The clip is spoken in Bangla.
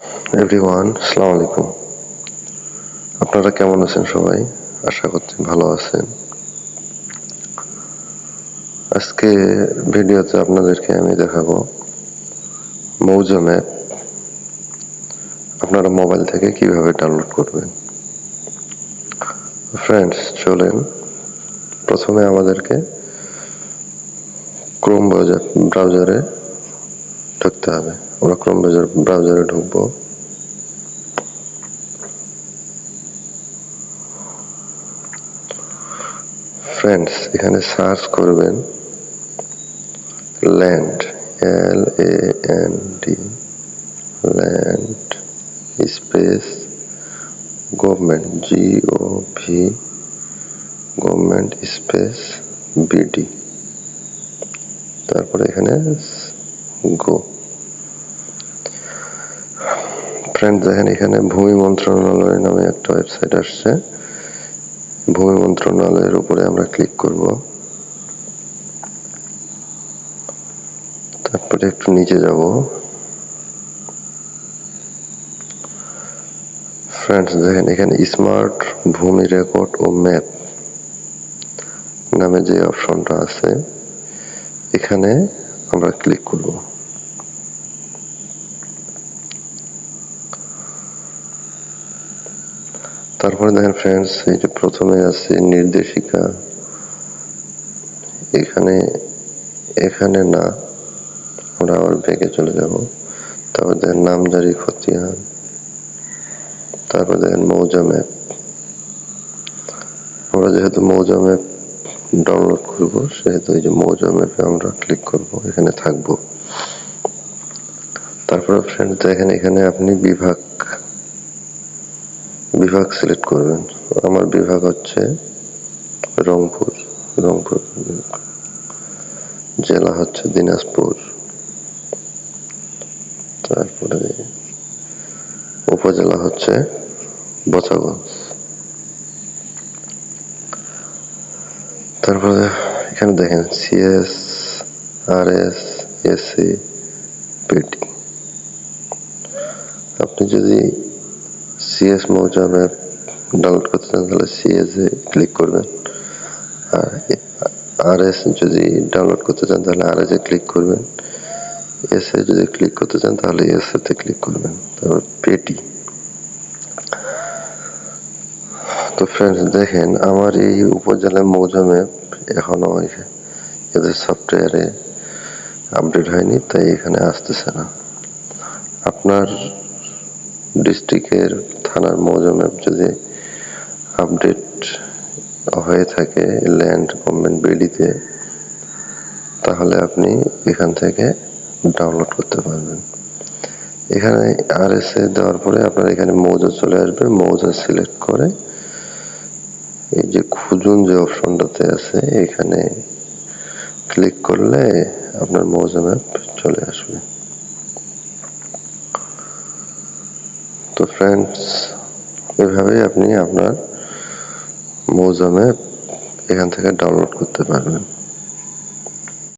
এভরিওয়ান আসসালামু আলাইকুম। আপনারা কেমন আছেন সবাই? আশা করছি ভালো আছেন। আজকে ভিডিওতে আপনাদেরকে আমি দেখাবো মৌজা ম্যাপ। আপনারা মোবাইল থেকে কীভাবে ডাউনলোড করবেন? ফ্রেন্ডস চলেন। প্রথমে আমাদেরকে ক্রোম ব্রাউজারে ঢুকতে হবে। আমরা ক্রোম ব্রাউজার ব্রাউজারে ঢুকবো। ফ্রেন্ডস এখানে সার্চ করবেন land L A N D land space government G O V government space BD তারপরে এখানে গো ফ্রেন্ড দেখেন, এখানে ভূমি মন্ত্রণালয় নামে একটা ওয়েবসাইট আসছে। ভূমি মন্ত্রণালয়ের উপরে আমরা ক্লিক করব। তারপরে একটু নিচে যাব। ফ্রেন্ডস দেখেন, এখানে স্মার্ট ভূমি রেকর্ড ও ম্যাপ নামে যে অপশনটা আছে, এখানে আমরা ক্লিক করব। তারপরে দেখেন ফ্রেন্ডস এই যে প্রথমে আছে নির্দেশিকা। এখানে এখানে না, আমরা আবার ব্যাগে চলে যাব। তারপর দেখেন নামজারি খতিয়ান। তারপর দেখেন মৌজা ম্যাপ আমরা যেহেতু মৌজা ম্যাপ ডাউনলোড করব, সেহেতু এই যে মৌজা ম্যাপে আমরা ক্লিক করব, এখানে থাকব। তারপরে ফ্রেন্ড দেখেন এখানে আপনি বিভাগ বিভাগ সিলেক্ট করবেন। আমার বিভাগ হচ্ছে রংপুর রংপুর জেলা হচ্ছে দিনাজপুর। তারপরে উপজেলা হচ্ছে বছাগঞ্জ তারপরে এখানে দেখেন CS R S AC PT আপনি যদি সিএস মৌজা ম্যাপ ডাউনলোড করতে চান তাহলে সিএস এ ক্লিক করবেন। আর আর এস যদি ডাউনলোড করতে চান তাহলে আর এস এ ক্লিক করবেন। এস এ যদি ক্লিক করতে চান তাহলে এস এতে ক্লিক করবেন। তারপর পেটি তো ফ্রেন্ডস দেখেন আমার এই উপজেলার মৌজা ম্যাপ এখনও এদের সফটওয়্যারে আপডেট হয়নি, তাই এখানে আসতেছে না। আপনার ডিস্ট্রিক্টের থানার মৌজা ম্যাপ যদি আপডেট হয়ে থাকে ল্যান্ড গভর্নমেন্ট বিডিতে, তাহলে আপনি এখান থেকে ডাউনলোড করতে পারবেন। এখানে আর এস এ দেওয়ার পরে আপনার এখানে মৌজা চলে আসবে, মৌজা সিলেক্ট করে এই যে খুঁজুন যে অপশনটাতে আছে, এখানে ক্লিক করলে আপনার মৌজা ম্যাপ চলে আসবে। তো ফ্রেন্ডস এভাবেই আপনি আপনার মৌজামে এখান থেকে ডাউনলোড করতে পারবেন।